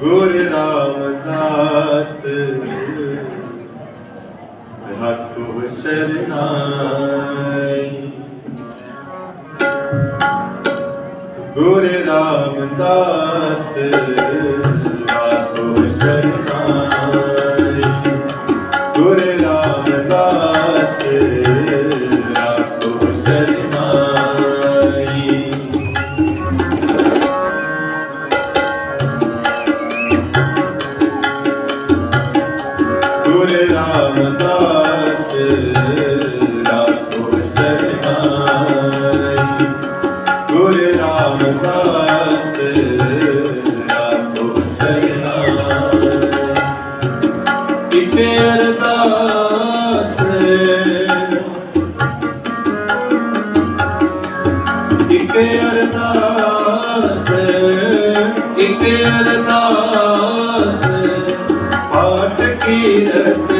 ਗੁਰ ਰਾਮਦਾਸ। ਰੱਖੋ ਸ਼ਰਨਾਈ। ਗੁਰ ਰਾਮਦਾਸ। ਰੱਖੋ ਸ਼ਰਨਾਈ। ਇਕ ਅਰਦਾਸ ਪਾਠ ਕੀਰਤ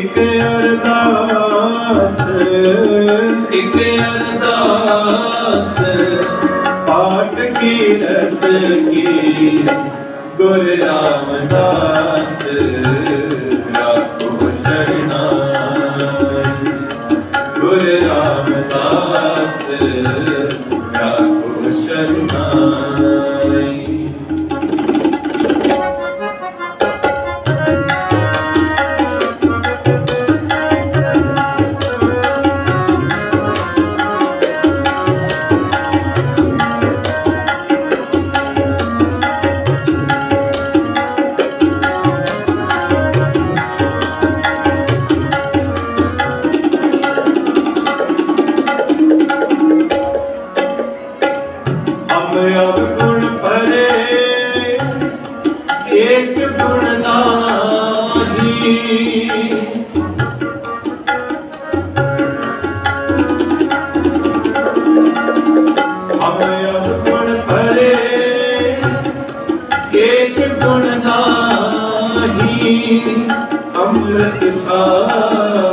ਇਕ ਅਰਦਾਸ ਇਕ ਅਰਦਾਸ। ਪਾਠ ਕੀਰਤ ਕੀ ਗੁਰ ਰਾਮਦਾਸ। 长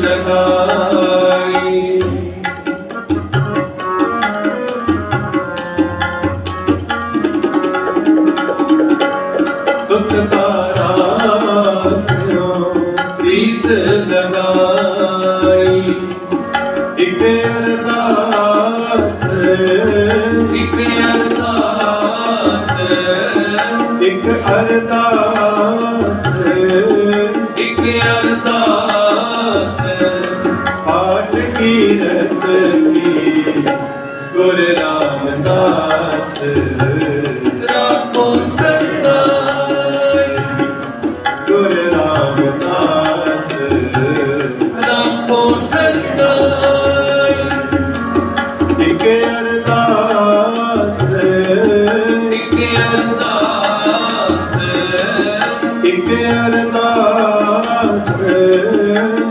ਲਗਾਈ। ਸੁਤ ਤਾਰਾ ਸਿਓ ਪ੍ਰੀਤ ਲਗਾਈ। ਇਕ ਅਰਦਾਸ ਇਕ ਅਰਦਾਸ। ਇਕ ਅਰਦਾਸ। ਇਕ ਅਰਦਾਸ।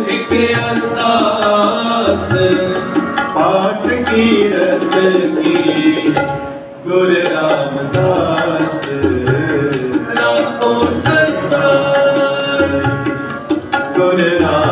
ਇਕ ਅਰਦਾਸ। ਪਾਠ ਕੀਰਤ ਕੀ ਗੁਰ ਰਾਮਦਾਸ। ਰਾਖੋ ਸਰਨਾਈ ਗੁਰ ਰਾਮਦਾਸ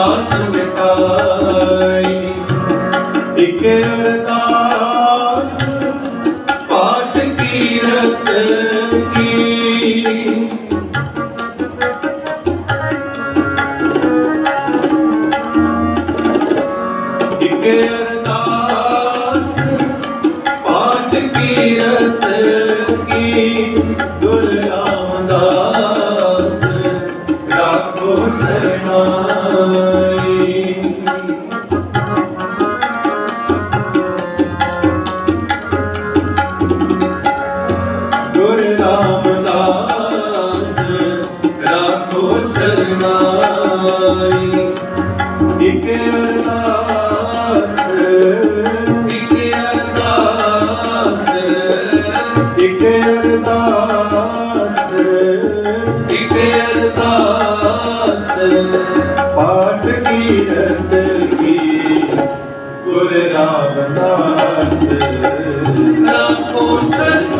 ਜਮ ਦਾਸ ਮਿਟਾਈ। ਇਕ ਅਰਦਾਸ ਇਕ ਅਰਦਾਸ ਇਕ ਅਰਦਾਸ ਇਕ ਅਰਦਾਸ। ਇਕ ਅਰਦਾਸ। ਪਾਠ ਕੀਰਤ ਕੀ ਗੁਰ ਰਾਮਦਾਸ। ਰਾਖੋ ਸਰਨਾਈ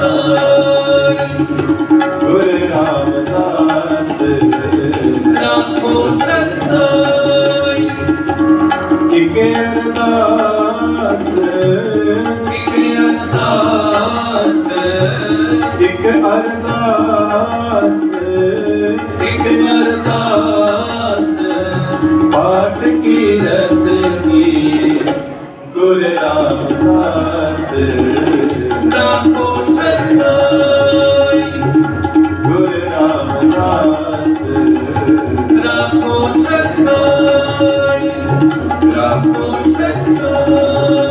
ਪਾਠ ਕੀਰਤ ਕੀ ਗੁਰ ਰਾਮਦਾਸ। ਰਾਖੋ ਸਰਨਾਈ ਗੁਰ ਰਾਮਦਾਸ। ਰਾਖੋ ਸਰਨਾਈ ਰਾਖੋ ਸਰਨਾਈ